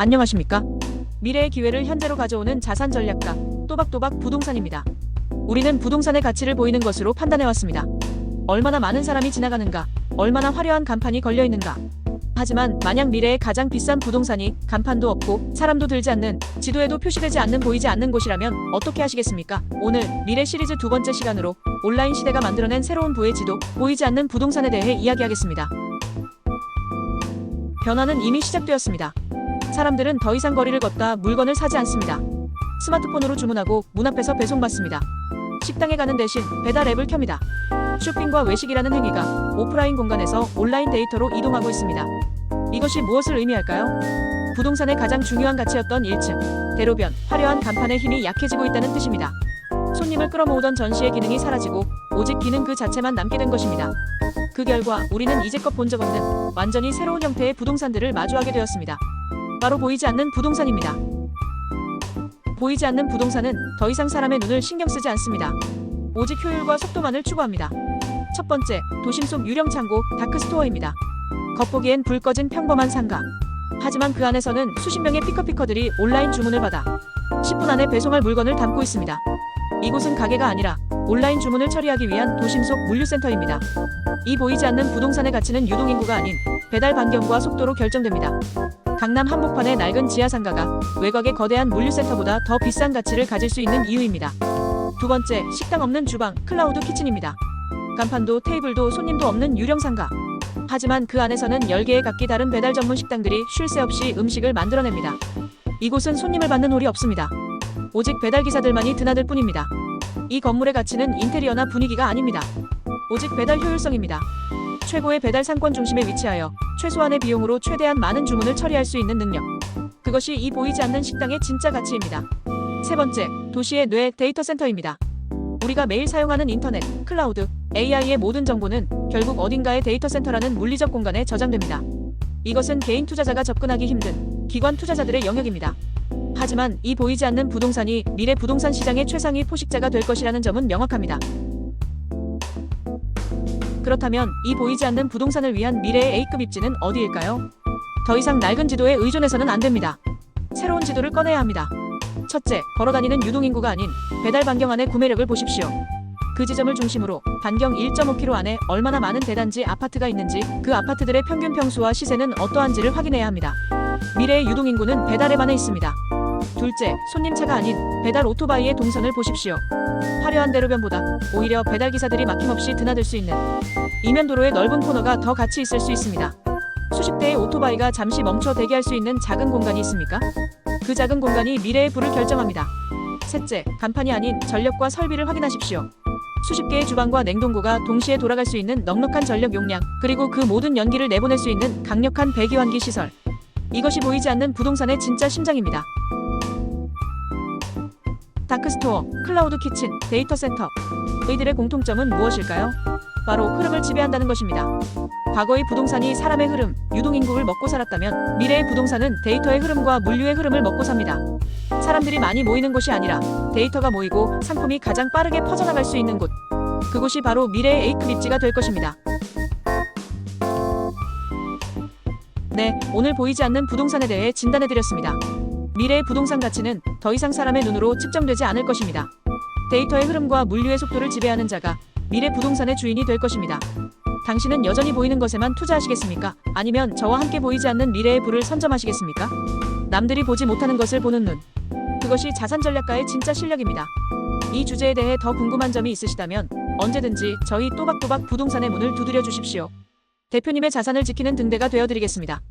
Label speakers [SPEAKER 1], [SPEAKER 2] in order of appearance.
[SPEAKER 1] 안녕하십니까? 미래의 기회를 현재로 가져오는 자산 전략가 또박또박 부동산입니다. 우리는 부동산의 가치를 보이는 것으로 판단해 왔습니다. 얼마나 많은 사람이 지나가는가, 얼마나 화려한 간판이 걸려 있는가. 하지만 만약 미래의 가장 비싼 부동산이 간판도 없고 사람도 들지 않는 지도에도 표시되지 않는 보이지 않는 곳이라면 어떻게 하시겠습니까? 오늘 미래 시리즈 두 번째 시간으로 온라인 시대가 만들어낸 새로운 부의 지도 보이지 않는 부동산에 대해 이야기하겠습니다. 변화는 이미 시작되었습니다. 사람들은 더 이상 거리를 걷다 물건을 사지 않습니다. 스마트폰으로 주문하고 문 앞에서 배송받습니다. 식당에 가는 대신 배달 앱을 켭니다. 쇼핑과 외식이라는 행위가 오프라인 공간에서 온라인 데이터로 이동하고 있습니다. 이것이 무엇을 의미할까요? 부동산의 가장 중요한 가치였던 1층, 대로변, 화려한 간판의 힘이 약해지고 있다는 뜻입니다. 손님을 끌어모으던 전시의 기능이 사라지고 오직 기능 그 자체만 남게 된 것입니다. 그 결과 우리는 이제껏 본 적 없는 완전히 새로운 형태의 부동산들을 마주하게 되었습니다. 바로 보이지 않는 부동산입니다. 보이지 않는 부동산은 더 이상 사람의 눈을 신경 쓰지 않습니다. 오직 효율과 속도만을 추구합니다. 첫 번째, 도심 속 유령 창고 다크스토어입니다. 겉보기엔 불 꺼진 평범한 상가. 하지만 그 안에서는 수십 명의 피커피커들이 온라인 주문을 받아 10분 안에 배송할 물건을 담고 있습니다. 이곳은 가게가 아니라 온라인 주문을 처리하기 위한 도심 속 물류센터입니다. 이 보이지 않는 부동산의 가치는 유동인구가 아닌 배달 반경과 속도로 결정됩니다. 강남 한복판의 낡은 지하상가가 외곽의 거대한 물류센터보다 더 비싼 가치를 가질 수 있는 이유입니다. 두 번째, 식당 없는 주방, 클라우드 키친입니다. 간판도 테이블도 손님도 없는 유령 상가. 하지만 그 안에서는 10개의 각기 다른 배달 전문 식당들이 쉴 새 없이 음식을 만들어냅니다. 이곳은 손님을 받는 홀이 없습니다. 오직 배달 기사들만이 드나들 뿐입니다. 이 건물의 가치는 인테리어나 분위기가 아닙니다. 오직 배달 효율성입니다. 최고의 배달 상권 중심에 위치하여 최소한의 비용으로 최대한 많은 주문을 처리할 수 있는 능력. 그것이 이 보이지 않는 식당의 진짜 가치입니다. 세 번째, 도시의 뇌 데이터 센터입니다. 우리가 매일 사용하는 인터넷, 클라우드, AI의 모든 정보는 결국 어딘가의 데이터 센터라는 물리적 공간에 저장됩니다. 이것은 개인 투자자가 접근하기 힘든 기관 투자자들의 영역입니다. 하지만 이 보이지 않는 부동산이 미래 부동산 시장의 최상위 포식자가 될 것이라는 점은 명확합니다. 그렇다면 이 보이지 않는 부동산을 위한 미래의 A급 입지는 어디일까요? 더 이상 낡은 지도에 의존해서는 안 됩니다. 새로운 지도를 꺼내야 합니다. 첫째, 걸어다니는 유동인구가 아닌 배달 반경 안의 구매력을 보십시오. 그 지점을 중심으로 반경 1.5km 안에 얼마나 많은 대단지 아파트가 있는지 그 아파트들의 평균 평수와 시세는 어떠한지를 확인해야 합니다. 미래의 유동인구는 배달에 반해 있습니다. 둘째, 손님차가 아닌 배달 오토바이의 동선을 보십시오. 화려한 대로변보다 오히려 배달 기사들이 막힘없이 드나들 수 있는 이면 도로의 넓은 코너가 더 가치 있을 수 있습니다. 수십 대의 오토바이가 잠시 멈춰 대기할 수 있는 작은 공간이 있습니까? 그 작은 공간이 미래의 부를 결정합니다. 셋째, 간판이 아닌 전력과 설비를 확인하십시오. 수십 개의 주방과 냉동고가 동시에 돌아갈 수 있는 넉넉한 전력 용량, 그리고 그 모든 연기를 내보낼 수 있는 강력한 배기환기 시설. 이것이 보이지 않는 부동산의 진짜 심장입니다. 다크스토어, 클라우드 키친, 데이터 센터. 이들의 공통점은 무엇일까요? 바로 흐름을 지배한다는 것입니다. 과거의 부동산이 사람의 흐름, 유동인구를 먹고 살았다면 미래의 부동산은 데이터의 흐름과 물류의 흐름을 먹고 삽니다. 사람들이 많이 모이는 곳이 아니라 데이터가 모이고 상품이 가장 빠르게 퍼져나갈 수 있는 곳. 그곳이 바로 미래의 입지가 될 것입니다. 네, 오늘 보이지 않는 부동산에 대해 진단해드렸습니다. 미래의 부동산 가치는 더 이상 사람의 눈으로 측정되지 않을 것입니다. 데이터의 흐름과 물류의 속도를 지배하는 자가 미래 부동산의 주인이 될 것입니다. 당신은 여전히 보이는 것에만 투자하시겠습니까? 아니면 저와 함께 보이지 않는 미래의 부를 선점하시겠습니까? 남들이 보지 못하는 것을 보는 눈. 그것이 자산 전략가의 진짜 실력입니다. 이 주제에 대해 더 궁금한 점이 있으시다면 언제든지 저희 또박또박 부동산의 문을 두드려 주십시오. 대표님의 자산을 지키는 등대가 되어 드리겠습니다.